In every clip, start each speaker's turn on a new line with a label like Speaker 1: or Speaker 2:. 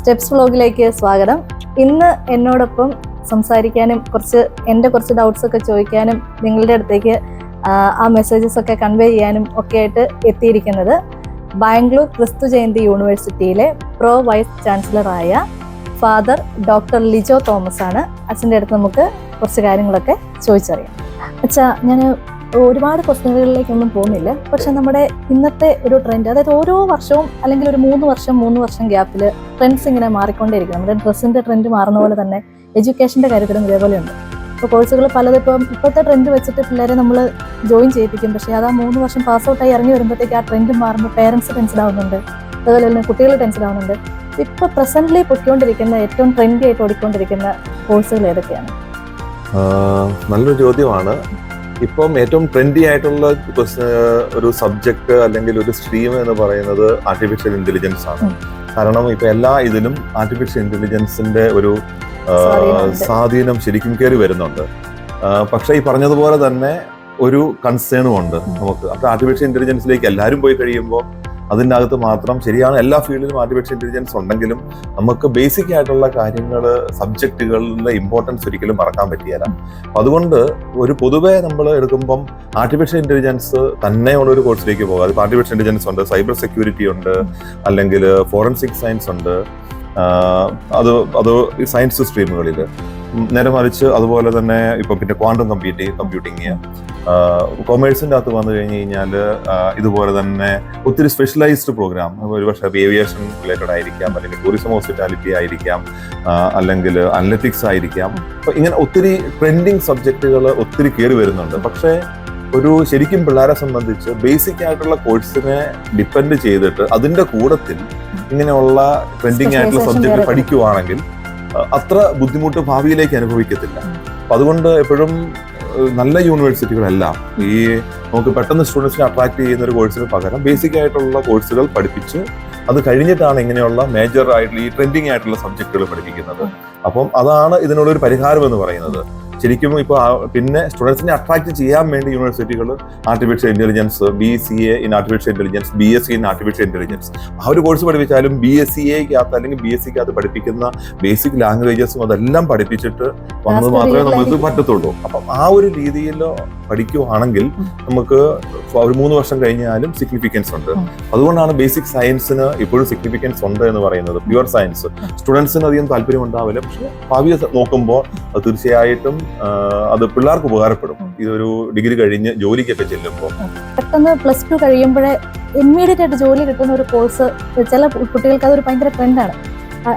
Speaker 1: Steps വ്ളോഗിലേക്ക് സ്വാഗതം. ഇന്ന് എന്നോടൊപ്പം സംസാരിക്കാനും കുറച്ച് എന്റെ കുറച്ച് ഡൗട്ട്സ് ഒക്കെ ചോദിക്കാനും നിങ്ങളുടെ അടുത്തേക്ക് ആ, മെസ്സേജസ് ഒക്കെ കൺവേ ചെയ്യാനും ഒക്കെ ആയിട്ട് എത്തിയിരിക്കുന്നത് ബാംഗ്ലൂർ ക്രിസ്തു ജയന്തി യൂണിവേഴ്സിറ്റിയിലെ പ്രോ വൈസ് ചാൻസലറായ ഫാദർ ഡോക്ടർ ലിജോ തോമസ് ആണ് അച്ഛന്റെ അടുത്ത് നമുക്ക് കുറച്ച് കാര്യങ്ങളൊക്കെ ചോദിച്ചറിയാം. അച്ഛാ ഞാൻ ഒരുപാട് ക്വസ്റ്റ്യനുകളിലേക്കൊന്നും പോകുന്നില്ല. പക്ഷെ നമ്മുടെ ഇന്നത്തെ ഒരു ട്രെൻഡ് അതായത് ഓരോ വർഷവും അല്ലെങ്കിൽ ഒരു മൂന്ന് വർഷം മൂന്ന് വർഷം ഗ്യാപ്പിൽ ട്രെൻഡ്സ് ഇങ്ങനെ മാറിക്കൊണ്ടേയിരിക്കും. നമ്മുടെ ഡ്രസ്സിന്റെ ട്രെൻഡ് മാറുന്ന പോലെ തന്നെ എഡ്യൂക്കേഷന്റെ കാര്യത്തിലും ഇതേപോലെ ഉണ്ട് ഇപ്പോൾ കോഴ്സുകൾ പലതും ഇപ്പം ഇപ്പോഴത്തെ ട്രെൻഡ് വെച്ചിട്ട് പിള്ളേരെ നമ്മൾ ജോയിൻ ചെയ്യിപ്പിക്കും. പക്ഷേ അത് ആ മൂന്ന് വർഷം പാസ് ഔട്ടായി ഇറങ്ങി വരുമ്പോഴത്തേക്ക് ആ ട്രെൻഡ് മാറുമ്പോൾ പേരൻസ് ടെൻഷൻ ആവുന്നുണ്ട് അതുപോലെ തന്നെ കുട്ടികൾ ടെൻഷൻ ആവുന്നുണ്ട് ഇപ്പോൾ പ്രസന്റ്ലി പൊയ്ക്കൊണ്ടിരിക്കുന്ന ഏറ്റവും ട്രെൻഡി ആയിട്ട് ഓടിക്കൊണ്ടിരിക്കുന്ന കോഴ്സുകൾ ഏതൊക്കെയാണ്?
Speaker 2: നല്ലൊരു ചോദ്യമാണ്. ഇപ്പം ഏറ്റവും ട്രെൻഡി ആയിട്ടുള്ള ഒരു സബ്ജക്ട് അല്ലെങ്കിൽ ഒരു സ്ട്രീം എന്ന് പറയുന്നത് ആർട്ടിഫിഷ്യൽ ഇന്റലിജൻസ് ആണ്. കാരണം ഇപ്പൊ എല്ലാ ഇതിലും ആർട്ടിഫിഷ്യൽ ഇന്റലിജൻസിന്റെ ഒരു. സ്വാധീനം ശരിക്കും കയറി വരുന്നുണ്ട്. പക്ഷേ ഈ പറഞ്ഞതുപോലെ തന്നെ ഒരു കൺസേണും ഉണ്ട് നമുക്ക്. അപ്പൊ ആർട്ടിഫിഷ്യൽ ഇന്റലിജൻസിലേക്ക് എല്ലാവരും പോയി കഴിയുമ്പോൾ അതിന്റെ അകത്ത് മാത്രം ശരിയാണ്. എല്ലാ ഫീൽഡിലും ആർട്ടിഫിഷ്യൽ ഇന്റലിജൻസ് ഉണ്ടെങ്കിലും നമുക്ക് ബേസിക് ആയിട്ടുള്ള കാര്യങ്ങൾ സബ്ജക്റ്റുകളുടെ ഇമ്പോർട്ടൻസ് ഒരിക്കലും മറക്കാൻ പറ്റിയല്ല അതുകൊണ്ട് ഒരു പൊതുവേ നമ്മൾ എടുക്കുമ്പം ആർട്ടിഫിഷ്യൽ ഇന്റലിജൻസ് തന്നെയുള്ള ഒരു കോഴ്സിലേക്ക് പോകാം. അതിപ്പോൾ ആർട്ടിഫിഷ്യൽ ഇന്റലിജൻസ് ഉണ്ട് സൈബർ സെക്യൂരിറ്റി ഉണ്ട് അല്ലെങ്കിൽ ഫോറൻസിക് സയൻസ് ഉണ്ട്. അത് അത് സയൻസ് സ്ട്രീമുകളിൽ നേരെ മറിച്ച് അതുപോലെ തന്നെ ഇപ്പൊ പിന്നെ ക്വാണ്ടം കമ്പ്യൂട്ടി കമ്പ്യൂട്ടിങ് കൊമേഴ്സിന്റെ അകത്ത് വന്നു കഴിഞ്ഞ് കഴിഞ്ഞാൽ ഇതുപോലെ തന്നെ ഒത്തിരി സ്പെഷ്യലൈസ്ഡ് പ്രോഗ്രാം ഒരുപക്ഷെ ഏവിയേഷൻ റിലേറ്റഡ് ആയിരിക്കാം അല്ലെങ്കിൽ ടൂറിസം ഹോസ്പിറ്റാലിറ്റി ആയിരിക്കാം അല്ലെങ്കിൽ അനലറ്റിക്സ് ആയിരിക്കാം. അപ്പൊ ഇങ്ങനെ ഒത്തിരി ട്രെൻഡിങ് സബ്ജക്റ്റുകൾ ഒത്തിരി കയറി വരുന്നുണ്ട്. പക്ഷേ ഒരു ശരിക്കും പിള്ളേരെ സംബന്ധിച്ച് ബേസിക് ആയിട്ടുള്ള കോഴ്സിനെ ഡിപ്പെൻഡ് ചെയ്തിട്ട് അതിന്റെ കൂടത്തിൽ ഇങ്ങനെയുള്ള ട്രെൻഡിങ് ആയിട്ടുള്ള
Speaker 1: സബ്ജക്റ്റ്
Speaker 2: സബ്ജക്ട് പഠിക്കുവാണെങ്കിൽ അത്ര ബുദ്ധിമുട്ട് ഭാവിയിലേക്ക് അനുഭവിക്കത്തില്ല. അപ്പൊ അതുകൊണ്ട് എപ്പോഴും നല്ല യൂണിവേഴ്സിറ്റികളെല്ലാം ഈ നമുക്ക് പെട്ടെന്ന് സ്റ്റുഡൻസിനെ അട്രാക്ട് ചെയ്യുന്ന ഒരു കോഴ്സിന് പകരം ബേസിക് ആയിട്ടുള്ള കോഴ്സുകൾ പഠിപ്പിച്ച് അത് കഴിഞ്ഞിട്ടാണ് ഇങ്ങനെയുള്ള മേജർ ആയിട്ടുള്ള ഈ ട്രെൻഡിങ് ആയിട്ടുള്ള സബ്ജക്റ്റുകൾ പഠിപ്പിക്കുന്നത്. അപ്പം അതാണ് ഇതിനുള്ള ഒരു പരിഹാരം എന്ന് പറയുന്നത്. ശരിക്കും ഇപ്പോൾ പിന്നെ സ്റ്റുഡൻസിനെ അട്രാക്ട് ചെയ്യാൻ വേണ്ടി യൂണിവേഴ്സിറ്റികൾ artificial intelligence B C A in artificial intelligence B S C in artificial intelligence ആ ഒരു കോഴ്സ് പഠിപ്പിച്ചാലും ബി എസ് സി എക്കകത്ത് അല്ലെങ്കിൽ ബി എസ് സിക്കകത്ത് പഠിപ്പിക്കുന്ന ബേസിക് ലാംഗ്വേജസും അതെല്ലാം പഠിപ്പിച്ചിട്ട് വന്നത് മാത്രമേ നമുക്ക് പറ്റത്തുള്ളൂ. അപ്പം ആ ഒരു രീതിയിൽ പഠിക്കുവാണെങ്കിൽ. നമുക്ക് ഒരു മൂന്ന് വർഷം കഴിഞ്ഞാലും സിഗ്നിഫിക്കൻസ് ഉണ്ട്. അതുകൊണ്ടാണ് ബേസിക് സയൻസിന് ഇപ്പോഴും സിഗ്നിഫിക്കൻസ് ഉണ്ട് എന്ന് പറയുന്നത്. പ്യുവർ സയൻസ് സ്റ്റുഡൻസിന് അധികം താല്പര്യം ഉണ്ടാവില്ല. പക്ഷെ ഭാവിയെ നോക്കുമ്പോൾ തീർച്ചയായിട്ടും അത് പിള്ളേർക്ക് ഉപകാരപ്പെടും. ഇതൊരു ഡിഗ്രി കഴിഞ്ഞ് ജോലിക്കൊക്കെ ചെല്ലുമ്പോൾ
Speaker 1: പെട്ടെന്ന് പ്ലസ് ടു കഴിയുമ്പോഴേ ഇമ്മീഡിയറ്റ് ആയിട്ട് ജോലി കിട്ടുന്ന ഒരു കോഴ്സ് ചില കുട്ടികൾക്ക് അതൊരു ഭയങ്കര ട്രെൻഡാണ്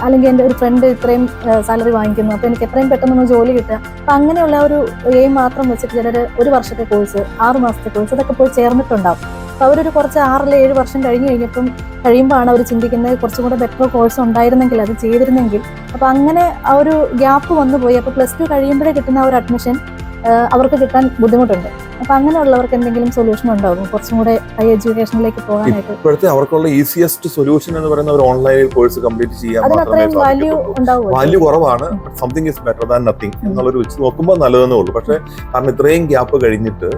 Speaker 1: അല്ലെങ്കിൽ എന്റെ ഒരു ഫ്രണ്ട് ഇത്രയും സാലറി വാങ്ങിക്കുന്നു. അപ്പോൾ എനിക്ക് എത്രയും പെട്ടെന്ന് ഒന്ന് ജോലി കിട്ടുക. അപ്പം അങ്ങനെയുള്ള ഒരു എയിം മാത്രം വെച്ചിട്ട് ചിലർ ഒരു വർഷത്തെ കോഴ്സ് ആറ് മാസത്തെ കോഴ്സ് ഇതൊക്കെ പോയി ചേർന്നിട്ടുണ്ടാവും. അപ്പോൾ അവരൊരു കുറച്ച് ആറിൽ ഏഴ് വർഷം കഴിഞ്ഞ് കഴിഞ്ഞപ്പം കഴിയുമ്പോഴാണ് അവർ ചിന്തിക്കുന്നത് കുറച്ചും കൂടെ ബെറ്റർ കോഴ്സ് ഉണ്ടായിരുന്നെങ്കിൽ അത് ചെയ്തിരുന്നെങ്കിൽ. അപ്പോൾ അങ്ങനെ ആ ഒരു ഗ്യാപ്പ് വന്നു പോയി അപ്പോൾ പ്ലസ് ടു കഴിയുമ്പോഴേ കിട്ടുന്ന ആ ഒരു അഡ്മിഷൻ അവർക്ക് കിട്ടാൻ ബുദ്ധിമുട്ടുണ്ട്. അപ്പോൾ അങ്ങനെയുള്ളവർക്ക് എന്തെങ്കിലും സൊല്യൂഷൻ ഉണ്ടാവും കുറച്ചും കൂടെ ഹൈ എഡ്യൂക്കേഷനിലേക്ക് പോകാനായിട്ട്.
Speaker 2: ഇപ്പോഴത്തെ അവർക്കുള്ള ഈസിയസ്റ്റ് സൊല്യൂഷൻ എന്ന് പറയുന്ന ഒരു ഓൺലൈൻ കോഴ്സ് കംപ്ലീറ്റ് ചെയ്യാൻ
Speaker 1: വാല്യൂ
Speaker 2: വാല്യൂ കുറവാണ് something is better than nothing എന്നുള്ളൊരു വെച്ച് നോക്കുമ്പോൾ നല്ലതെന്നേ ഉള്ളൂ. പക്ഷേ കാരണം ഇത്രയും ഗ്യാപ്പ് കഴിഞ്ഞിട്ട്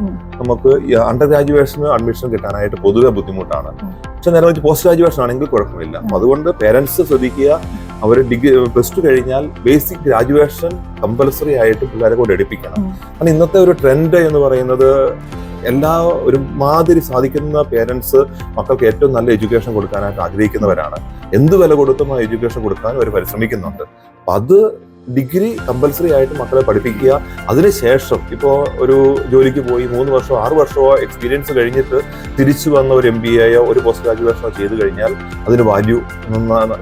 Speaker 2: നമുക്ക് അണ്ടർ ഗ്രാജുവേഷന് അഡ്മിഷൻ കിട്ടാനായിട്ട് പൊതുവെ ബുദ്ധിമുട്ടാണ്. പക്ഷെ നേരെ വെച്ച് പോസ്റ്റ് ഗ്രാജുവേഷൻ ആണെങ്കിൽ കുഴപ്പമില്ല. അതുകൊണ്ട് പേരൻസ് ശ്രദ്ധിക്കുക അവർ ഡിഗ്രി പ്ലസ് ടു കഴിഞ്ഞാൽ ബേസിക് ഗ്രാജുവേഷൻ കമ്പൽസറി ആയിട്ട് പിള്ളേരെ കൊണ്ട് എടുപ്പിക്കണം. കാരണം ഇന്നത്തെ ഒരു ട്രെൻഡ് എന്ന് പറയുന്നത് എല്ലാ ഒരു മാതിരി സാധിക്കുന്ന പേരൻസ് മക്കൾക്ക് ഏറ്റവും നല്ല എഡ്യൂക്കേഷൻ കൊടുക്കാനായിട്ട് ആഗ്രഹിക്കുന്നവരാണ്. എന്ത് വില കൊടുത്തും ആ എഡ്യൂക്കേഷൻ കൊടുക്കാൻ അവർ പരിശ്രമിക്കുന്നുണ്ട്. അപ്പം അത് ഡിഗ്രി കമ്പൽസറി ആയിട്ട് മക്കളെ പഠിപ്പിക്കുക. അതിനുശേഷം ഇപ്പോൾ ഒരു ജോലിക്ക് പോയി മൂന്ന് വർഷമോ ആറ് വർഷമോ എക്സ്പീരിയൻസ് കഴിഞ്ഞിട്ട് തിരിച്ചു വന്ന ഒരു എം ബി എയോ ഒരു പോസ്റ്റ് ഗ്രാജുവേഷനോ ചെയ്ത് കഴിഞ്ഞാൽ അതിന് വാല്യൂ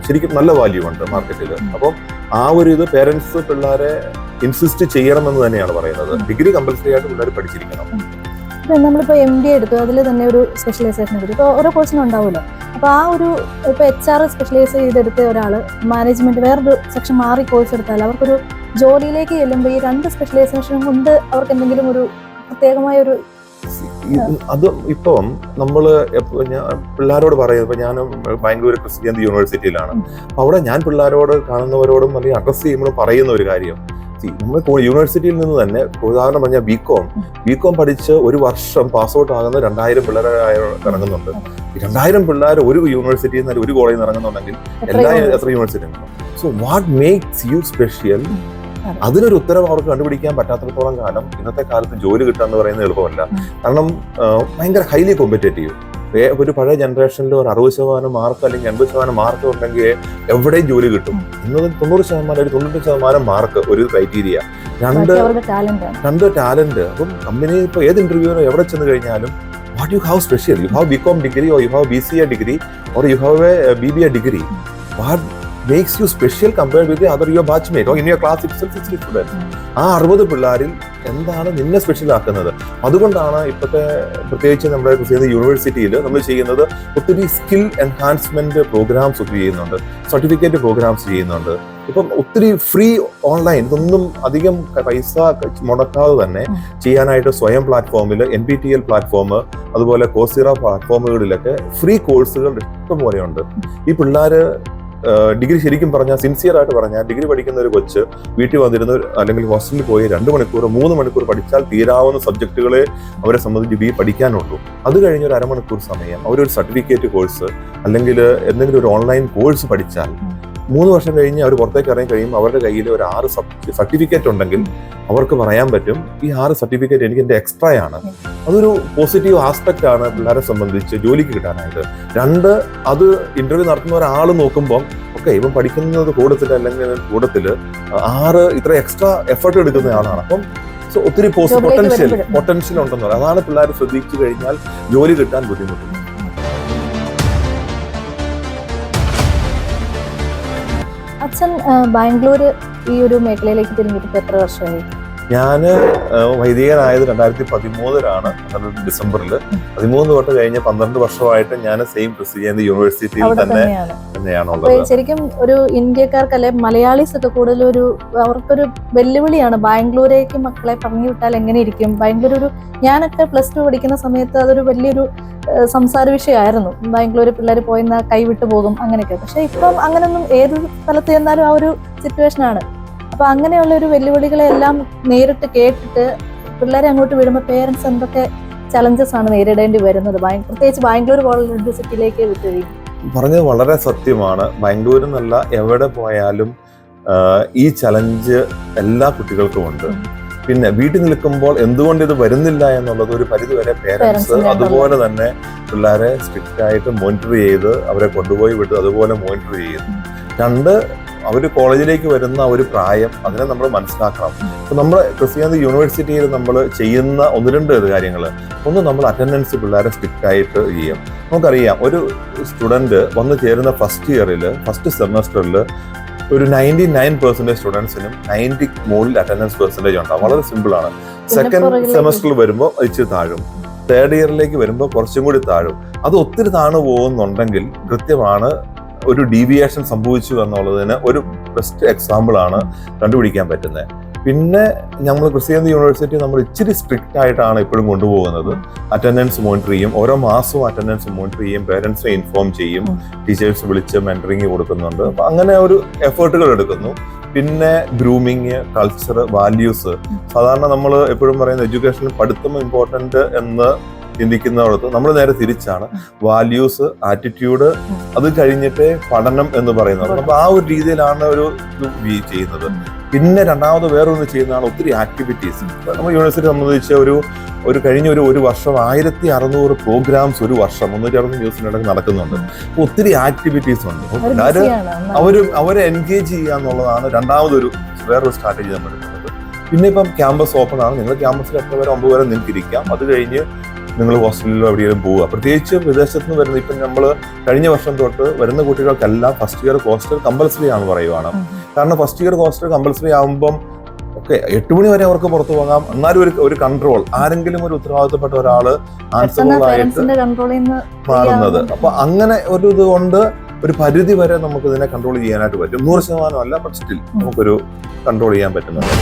Speaker 2: ശരിക്കും നല്ല വാല്യൂ ഉണ്ട് മാർക്കറ്റിൽ അപ്പം ആ ഒരു ഇത് പേരൻസ് പിള്ളേരെ ഇൻസിസ്റ്റ് ചെയ്യണമെന്ന് തന്നെയാണ് പറയുന്നത്. ഡിഗ്രി കമ്പൽസറി ആയിട്ട് പിള്ളേർ പഠിച്ചിരിക്കണം.
Speaker 1: ഇപ്പൊ നമ്മളിപ്പോ എം ഡി എടുത്തു അതിൽ തന്നെ ഒരു സ്പെഷ്യലൈസേഷൻ എടുത്തു. ഇപ്പോൾ ഓരോ കോഴ്സിനും ഉണ്ടാവുമല്ലോ. അപ്പോൾ ആ ഒരു ഇപ്പോൾ എച്ച് ആർ സ്പെഷ്യലൈസ് ചെയ്തെടുത്ത ഒരാൾ മാനേജ്മെന്റ് വേറൊരു സെക്ഷൻ മാറി കോഴ്സ് എടുത്താൽ അവർക്കൊരു ജോലിയിലേക്ക് ചെല്ലുമ്പോൾ ഈ രണ്ട് സ്പെഷ്യലൈസേഷൻ കൊണ്ട് അവർക്ക് എന്തെങ്കിലും ഒരു പ്രത്യേകമായ ഒരു
Speaker 2: അത് ഇപ്പം നമ്മൾ പിള്ളേരോട് പറയുന്നത് ഇപ്പം ഞാൻ ബാംഗ്ലൂർ ക്രിസ്ത്യൻ യൂണിവേഴ്സിറ്റിയിലാണ്. അപ്പം അവിടെ ഞാൻ പിള്ളേരോട് കാണുന്നവരോടും അല്ലെങ്കിൽ അഡ്രസ് ചെയ്യുമ്പോഴും പറയുന്ന ഒരു കാര്യം. See, നമ്മൾ യൂണിവേഴ്സിറ്റിയിൽ നിന്ന് തന്നെ ഉദാഹരണം പറഞ്ഞാൽ ബി കോം ബി കോം പഠിച്ച് ഒരു വർഷം പാസ് ഔട്ട് ആകുന്ന രണ്ടായിരം പിള്ളേരെ ഇറങ്ങുന്നുണ്ട്. രണ്ടായിരം പിള്ളേർ ഒരു യൂണിവേഴ്സിറ്റിയിൽ നിന്ന് ഒരു കോളേജിൽ നിന്ന് ഇറങ്ങുന്നുണ്ടെങ്കിൽ എല്ലാ എത്ര university so what makes you special അതിനൊരു ഉത്തരം അവർക്ക് കണ്ടുപിടിക്കാൻ പറ്റാത്തിടത്തോളം കാലം ഇന്നത്തെ കാലത്ത് ജോലി കിട്ടുക എന്ന് പറയുന്നത് എളുപ്പമല്ല. കാരണം ഭയങ്കര ഹൈലി കോമ്പറ്റേറ്റീവ് ഒരു പഴയ ജനറേഷനിൽ ഒരു അറുപത് ശതമാനം മാർക്ക് അല്ലെങ്കിൽ എൺപത് ശതമാനം മാർക്ക് ഉണ്ടെങ്കിൽ എവിടെയും ജോലി കിട്ടും. ഇന്ന് തൊണ്ണൂറ് ശതമാനം ഒരു തൊണ്ണൂറ്റി ശതമാനം മാർക്ക് ഒരു ക്രൈറ്റീരിയ രണ്ട് രണ്ട് ടാലന്റ് അപ്പം കമ്പനി ഇപ്പൊ ഏത് ഇന്റർവ്യൂവിനോ എവിടെ ചെന്ന് കഴിഞ്ഞാലും what you have special you have B com degree or you have B C A degree or you have a B B A degree what makes you special compared with other your batchmate or in your class itself student ആ അറുപത് പിള്ളേരിൽ എന്താണ് നിന്നെ special ആക്കുന്നത്? അതുകൊണ്ടാണ് ഇപ്പോഴത്തെ പ്രത്യേകിച്ച് നമ്മുടെ ചെയ്യുന്ന യൂണിവേഴ്സിറ്റിയിൽ നമ്മൾ ചെയ്യുന്നത് ഒത്തിരി സ്കിൽ എൻഹാൻസ്മെന്റ് പ്രോഗ്രാംസ് ഒക്കെ ചെയ്യുന്നുണ്ട്. സർട്ടിഫിക്കറ്റ് പ്രോഗ്രാംസ് ചെയ്യുന്നുണ്ട്. ഇപ്പം ഒത്തിരി ഫ്രീ ഓൺലൈൻ ഇതൊന്നും അധികം പൈസ മുടക്കാതെ തന്നെ. ചെയ്യാനായിട്ട് സ്വയം പ്ലാറ്റ്ഫോമിൽ N P T L platform അതുപോലെ കോസിറ പ്ലാറ്റ്ഫോമുകളിലൊക്കെ ഫ്രീ കോഴ്സുകൾ ഇഷ്ടംപോലെയുണ്ട്. ഈ പിള്ളേർ ഡിഗ്രി ശരിക്കും പറഞ്ഞാൽ സിൻസിയർ ആയിട്ട് പറഞ്ഞാൽ ഡിഗ്രി പഠിക്കുന്ന ഒരു കൊച്ച് വീട്ടിൽ വന്നിരുന്ന അല്ലെങ്കിൽ ഹോസ്റ്റലിൽ പോയി രണ്ട് മണിക്കൂർ മൂന്ന് മണിക്കൂർ പഠിച്ചാൽ തീരാവുന്ന സബ്ജക്റ്റുകളെ അവരെ സംബന്ധിച്ച് ബി പഠിക്കാനുള്ളൂ. അത് കഴിഞ്ഞ് ഒരു അരമണിക്കൂർ സമയം അവരൊരു സർട്ടിഫിക്കറ്റ് കോഴ്സ് അല്ലെങ്കിൽ എന്തെങ്കിലും ഒരു ഓൺലൈൻ കോഴ്സ് പഠിച്ചാൽ മൂന്ന് വർഷം കഴിഞ്ഞ് അവർ പുറത്തേക്ക് ഇറങ്ങി കഴിയുമ്പോൾ അവരുടെ കയ്യിൽ ഒരു ആറ് സർട്ടിഫിക്കറ്റ് ഉണ്ടെങ്കിൽ അവർക്ക് പറയാൻ പറ്റും ഈ ആറ് സർട്ടിഫിക്കറ്റ് എനിക്ക് എന്റെ എക്സ്ട്രാ ആണ് അതൊരു പോസിറ്റീവ് ആസ്പെക്റ്റ് ആണ് പിള്ളേരെ സംബന്ധിച്ച് ജോലിക്ക് കിട്ടാനായിട്ട്. രണ്ട് അത് ഇന്റർവ്യൂ നടത്തുന്ന ഒരാൾ നോക്കുമ്പോൾ ഓക്കെ ഇവൻ പഠിക്കുന്നത് കൂടത്തിൽ അല്ലെങ്കിൽ കൂടത്തിൽ ആറ് ഇത്ര എക്സ്ട്രാ എഫർട്ട് എടുക്കുന്ന ആളാണ്. അപ്പം സോ ഒത്തിരി
Speaker 1: പോസിറ്റീവ്
Speaker 2: പൊട്ടൻഷ്യൽ പൊട്ടൻഷ്യൽ ഉണ്ടെന്ന് പറയാം. അതാണ് പിള്ളേർ ശ്രദ്ധിച്ചു കഴിഞ്ഞാൽ ജോലി കിട്ടാൻ ബുദ്ധിമുട്ടുണ്ട്
Speaker 1: അച്ഛൻ ബാംഗ്ലൂർ ഈ ഒരു മേഖലയിലേക്ക് തിരിഞ്ഞിട്ട് എത്ര വർഷമായി?
Speaker 2: ഞാൻ വൈദികനായത് രണ്ടായിരത്തി പതിമൂന്നിലാണ് ഡിസംബറിൽ പതിമൂന്ന് തൊട്ട് കഴിഞ്ഞ പന്ത്രണ്ട് വർഷമായിട്ട് ഞാൻ സെയിം പ്രസിഡന്റ് യൂണിവേഴ്സിറ്റിയിൽ തന്നെ തന്നെയാണുള്ളത്.
Speaker 1: ശരിക്കും ഒരു ഇന്ത്യക്കാർക്ക് അല്ലെ മലയാളീസ് ഒക്കെ കൂടുതൽ ഒരു അവർക്കൊരു വെല്ലുവിളിയാണ്. ബാംഗ്ലൂരേക്ക് മക്കളെ പറഞ്ഞു വിട്ടാൽ എങ്ങനെ ഇരിക്കും? ബാംഗ്ലൂർ ഒരു ഞാനൊക്കെ പ്ലസ് ടു പഠിക്കുന്ന സമയത്ത് അതൊരു വലിയൊരു സംസാര വിഷയമായിരുന്നു. ബാംഗ്ലൂർ പിള്ളേർ പോയിന്ന് കൈവിട്ട് പോകും അങ്ങനെയൊക്കെ. പക്ഷെ ഇപ്പം അങ്ങനൊന്നും ഏത് സ്ഥലത്ത് ചെന്നാലും ആ ഒരു സിറ്റുവേഷൻ ആണ് അപ്പൊ അങ്ങനെയുള്ള ഒരു വെല്ലുവിളികളെ എല്ലാം നേരിട്ട് കേട്ടിട്ട് പിള്ളേരെ അങ്ങോട്ട് വിടുമ്പോൾ പേരൻസ് എന്തൊക്കെ ചലഞ്ചസ് ആണ് നേരിടേണ്ടി വരുന്നത്? പ്രത്യേകിച്ച് ബാംഗ്ലൂർ പോലുള്ള സിറ്റിയിലേക്ക് വിട്ടുകഴിയും
Speaker 2: പറഞ്ഞത് വളരെ സത്യമാണ്. ബാംഗ്ലൂരിൽ നിന്നല്ല എവിടെ പോയാലും ഈ ചലഞ്ച് എല്ലാ കുട്ടികൾക്കും ഉണ്ട്. പിന്നെ വീട്ടിൽ നിൽക്കുമ്പോൾ എന്തുകൊണ്ട് ഇത് വരുന്നില്ല എന്നുള്ളത് ഒരു പരിധിവരെ പേരൻസ് അതുപോലെ തന്നെ പിള്ളേരെ സ്ട്രിക്റ്റ് ആയിട്ട് മോണിറ്റർ ചെയ്ത് അവരെ കൊണ്ടുപോയി വിട്ട് അതുപോലെ മോണിറ്റർ ചെയ്യുന്നു രണ്ട് അവർ കോളേജിലേക്ക് വരുന്ന ഒരു പ്രായം അതിനെ നമ്മൾ മനസ്സിലാക്കണം. അപ്പം നമ്മൾ ക്രിസ്ത്യാനി യൂണിവേഴ്സിറ്റിയിൽ നമ്മൾ ചെയ്യുന്ന ഒന്ന് രണ്ട് കാര്യങ്ങൾ ഒന്ന് നമ്മൾ അറ്റൻഡൻസ് പിള്ളേരെ സ്ട്രിക്റ്റ് ആയിട്ട് ചെയ്യും. നമുക്കറിയാം ഒരു സ്റ്റുഡന്റ് വന്ന് ചേരുന്ന ഫസ്റ്റ് ഇയറിൽ ഫസ്റ്റ് സെമസ്റ്ററിൽ ഒരു നയന്റി നയൻ പെർസെന്റേജ് സ്റ്റുഡൻസിനും നയന്റി മുകളിൽ അറ്റൻഡൻസ് പെർസെന്റേജ് ഉണ്ടാവും. വളരെ സിമ്പിളാണ് സെക്കൻഡ് സെമസ്റ്ററിൽ വരുമ്പോൾ ഇച്ചിരി താഴും. തേർഡ് ഇയറിലേക്ക് വരുമ്പോൾ കുറച്ചും കൂടി താഴും. അത് ഒത്തിരി താണു പോകുന്നുണ്ടെങ്കിൽ കൃത്യമാണ് ഒരു ഡീവിയേഷൻ സംഭവിച്ചു എന്നുള്ളതിന് ഒരു ബെസ്റ്റ് എക്സാമ്പിൾ ആണ് കണ്ടുപിടിക്കാൻ പറ്റുന്നത്. പിന്നെ നമ്മൾ ക്രിസ്ത്യാനി യൂണിവേഴ്സിറ്റി നമ്മൾ ഇച്ചിരി സ്ട്രിക്റ്റ് ആയിട്ടാണ് ഇപ്പോഴും കൊണ്ടുപോകുന്നത്. അറ്റൻഡൻസ് മോണിറ്റർ ചെയ്യും. ഓരോ മാസവും അറ്റൻഡൻസ് മോണിറ്റർ ചെയ്യും. പേരൻസിനെ ഇൻഫോം ചെയ്യും. ടീച്ചേഴ്സ് വിളിച്ച് മെന്ററിങ് കൊടുക്കുന്നുണ്ട്. അപ്പം അങ്ങനെ ഒരു എഫേർട്ടുകൾ എടുക്കുന്നു. പിന്നെ ഗ്രൂമിങ് കൾച്ചർ വാല്യൂസ് സാധാരണ നമ്മൾ എപ്പോഴും പറയുന്ന എഡ്യൂക്കേഷൻ പഠിത്തം ഇമ്പോർട്ടന്റ് എന്ന് ചിന്തിക്കുന്നിടത്ത് നമ്മൾ നേരെ തിരിച്ചാണ്. വാല്യൂസ് ആറ്റിറ്റ്യൂഡ് അത് കഴിഞ്ഞിട്ട് പഠനം എന്ന് പറയുന്നത്. അപ്പൊ ആ ഒരു രീതിയിലാണ് ഒരു ഇത് ചെയ്യുന്നത്. പിന്നെ രണ്ടാമത് വേറൊന്ന് ചെയ്യുന്നതാണ് ഒത്തിരി ആക്ടിവിറ്റീസ് നമ്മൾ യൂണിവേഴ്സിറ്റി സംബന്ധിച്ച് ഒരു ഒരു കഴിഞ്ഞ ഒരു ഒരു വർഷം ആയിരത്തി അറുന്നൂറ് പ്രോഗ്രാംസ് ഒരു വർഷം മുന്നൂറ്റി അറുപത് ദിവസത്തിനിടയ്ക്ക് നടക്കുന്നുണ്ട്. ഒത്തിരി ആക്ടിവിറ്റീസ് ഉണ്ട്.
Speaker 1: എന്നാ.
Speaker 2: അവർ അവരെ എൻഗേജ് ചെയ്യുക എന്നുള്ളതാണ് രണ്ടാമതൊരു വേറൊരു സ്ട്രാറ്റജി നമ്മൾ എടുക്കുന്നത്. പിന്നെ ഇപ്പം ക്യാമ്പസ് ഓപ്പൺ ആണ്. നിങ്ങൾ ക്യാമ്പസിൽ എത്ര പേരെ ഒമ്പത് പേരെ നിങ്ങൾക്ക് ഇരിക്കാം അത് കഴിഞ്ഞ് നിങ്ങൾ ഹോസ്റ്റലിലോ എവിടെയെങ്കിലും പോവുക. പ്രത്യേകിച്ച് വിദേശത്ത് നിന്ന് വരുന്ന ഇപ്പം നമ്മൾ കഴിഞ്ഞ വർഷം തൊട്ട് വരുന്ന കുട്ടികൾക്കെല്ലാം ഫസ്റ്റ് ഇയർ ഹോസ്റ്റൽ കമ്പൽസറി ആണെന്ന് പറയുവാണ്. കാരണം ഫസ്റ്റ് ഇയർ ഹോസ്റ്റൽ കമ്പൽസറി ആകുമ്പം ഓക്കെ എട്ട് മണി വരെ അവർക്ക് പുറത്തു പോകാം. എന്നാലും ഒരു ഒരു കൺട്രോൾ ആരെങ്കിലും ഒരു ഉത്തരവാദിത്തപ്പെട്ട
Speaker 1: ഒരാൾ
Speaker 2: ആൻസറബിൾ ആയിട്ട് മാറുന്നത്. അപ്പൊ അങ്ങനെ ഒരു ഇത് കൊണ്ട് ഒരു പരിധി വരെ നമുക്ക് ഇതിനെ കൺട്രോൾ ചെയ്യാനായിട്ട് പറ്റും. നൂറ് ശതമാനം അല്ല ബട്ട് സ്റ്റിൽ നമുക്കൊരു കൺട്രോൾ ചെയ്യാൻ പറ്റുന്നുണ്ട്.